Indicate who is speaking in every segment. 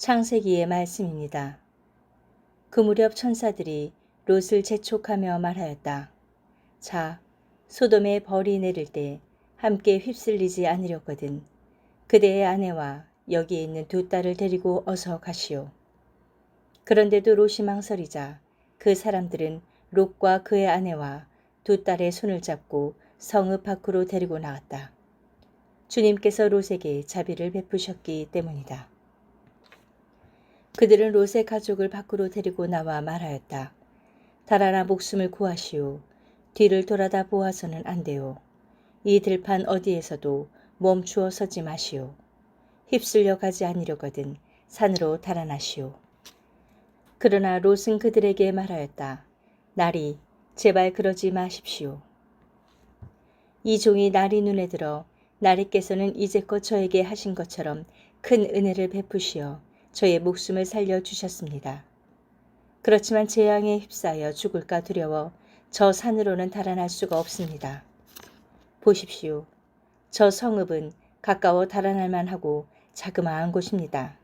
Speaker 1: 창세기의 말씀입니다. 그 무렵 천사들이 롯을 재촉하며 말하였다. 자, 소돔에 벌이 내릴 때 함께 휩쓸리지 않으렸거든. 그대의 아내와 여기에 있는 두 딸을 데리고 어서 가시오. 그런데도 롯이 망설이자 그 사람들은 롯과 그의 아내와 두 딸의 손을 잡고 성읍 밖으로 데리고 나왔다. 주님께서 롯에게 자비를 베푸셨기 때문이다. 그들은 롯의 가족을 밖으로 데리고 나와 말하였다. 달아나 목숨을 구하시오. 뒤를 돌아다 보아서는 안 돼요. 이 들판 어디에서도 멈추어 서지 마시오. 휩쓸려 가지 아니려거든 산으로 달아나시오. 그러나 롯은 그들에게 말하였다. 나리, 제발 그러지 마십시오. 이 종이 나리 눈에 들어 나리께서는 이제껏 저에게 하신 것처럼 큰 은혜를 베푸시어 저의 목숨을 살려 주셨습니다. 그렇지만 재앙에 휩싸여 죽을까 두려워 저 산으로는 달아날 수가 없습니다. 보십시오. 저 성읍은 가까워 달아날 만하고 자그마한 곳입니다.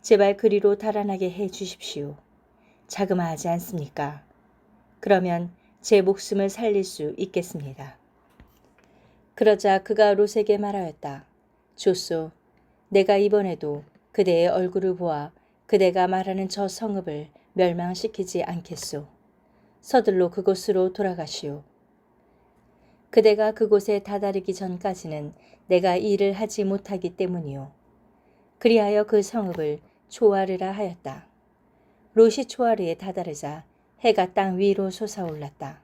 Speaker 1: 제발 그리로 달아나게 해 주십시오. 자그마하지 않습니까? 그러면 제 목숨을 살릴 수 있겠습니다. 그러자 그가 롯에게 말하였다. 좋소. 내가 이번에도 그대의 얼굴을 보아 그대가 말하는 저 성읍을 멸망시키지 않겠소. 서둘러 그곳으로 돌아가시오. 그대가 그곳에 다다르기 전까지는 내가 일을 하지 못하기 때문이요. 그리하여 그 성읍을 초아르라 하였다. 롯이 초아르에 다다르자 해가 땅 위로 솟아올랐다.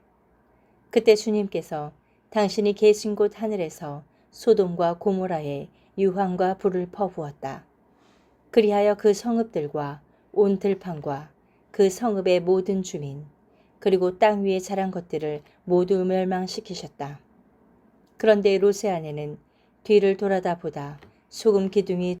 Speaker 1: 그때 주님께서 당신이 계신 곳 하늘에서 소돔과 고모라에 유황과 불을 퍼부었다. 그리하여 그 성읍들과 온 들판과 그 성읍의 모든 주민 그리고 땅 위에 자란 것들을 모두 멸망시키셨다. 그런데 롯의 아내는 뒤를 돌아다 보다 소금 기둥이